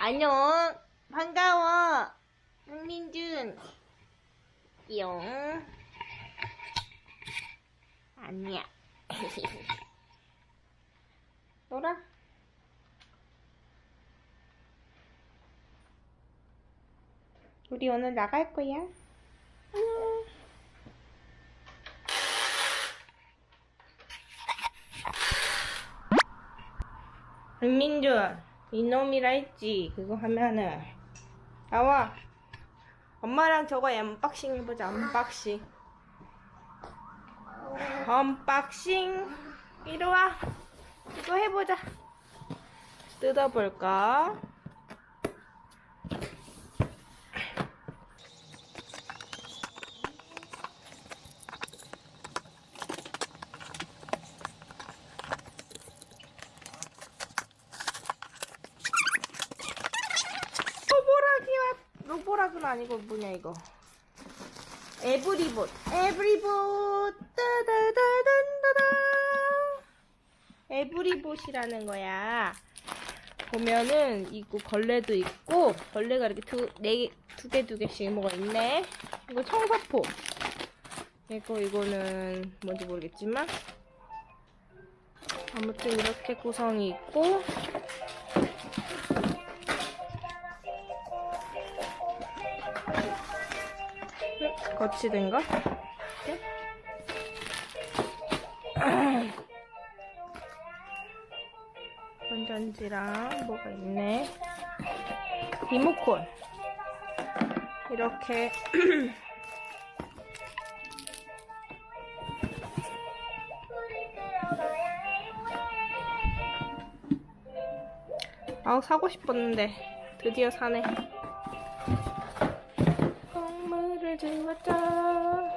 안녕. 반가워. 황민준. 용. 아니야. 놀아. 우리 오늘 나갈 거야. 안녕. 박민준, 이놈이라 했지. 그거 하면은. 나와. 엄마랑 저거 언박싱 해보자, 언박싱. 언박싱. 이리 와. 이거 해보자. 뜯어볼까? 로보락이야. 로보락은 아니고 뭐냐 이거. 에브리봇. 에브리봇. 따다다단다다. 에브리봇이라는 거야. 보면은 이거 걸레도 있고 걸레가 이렇게 두네두 개두 개씩 뭐가 있네. 이거 청소포. 이거 이거는 뭔지 모르겠지만 아무튼 이렇게 구성이 있고 거치된 거? 이렇게? 건전지랑 뭐가 있네. 리모컨. 이렇게 아우 사고 싶었는데 드디어 사네. do what da.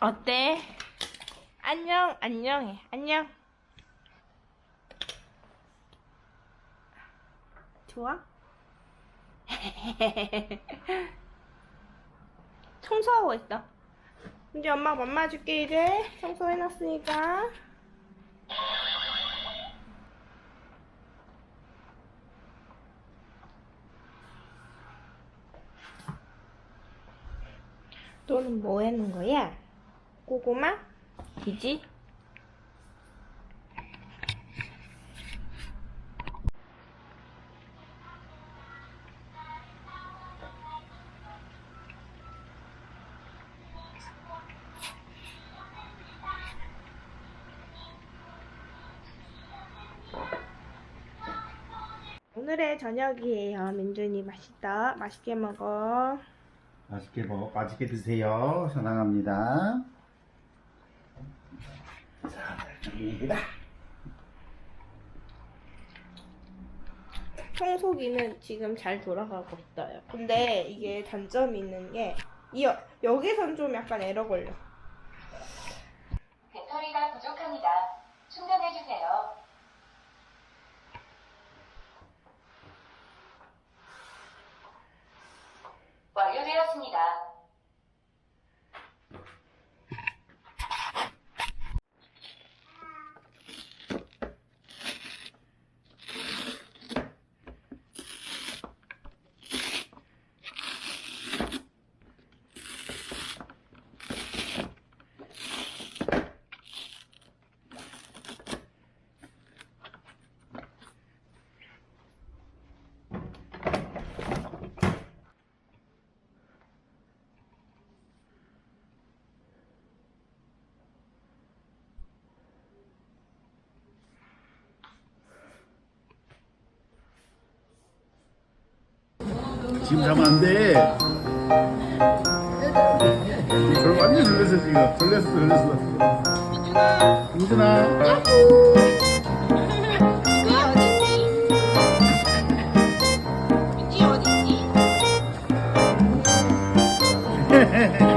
어때? 안녕, 안녕해, 안녕. 좋아? 청소하고 있어. 이제 엄마 맘마 줄게 이제 청소해놨으니까. 너는 뭐 하는 거야? 고구마, 돼지, 오늘의 저녁이에요. 민준이 맛있다. 맛있게 먹어. 맛있게 먹어. 맛있게 드세요. 사랑합니다. 자, 여기다. 청소기는 지금 잘 돌아가고 있어요. 근데 이게 단점이 있는 게 이, 여기선 좀 약간 에러 걸려. 배터리가 부족합니다. 충전해주세요. 완료되었습니다. 지금 자면 안 돼. 저를 완전 놀랐어 지금 놀랐어 놀랐어 우준아. 민지 어딨니? 민지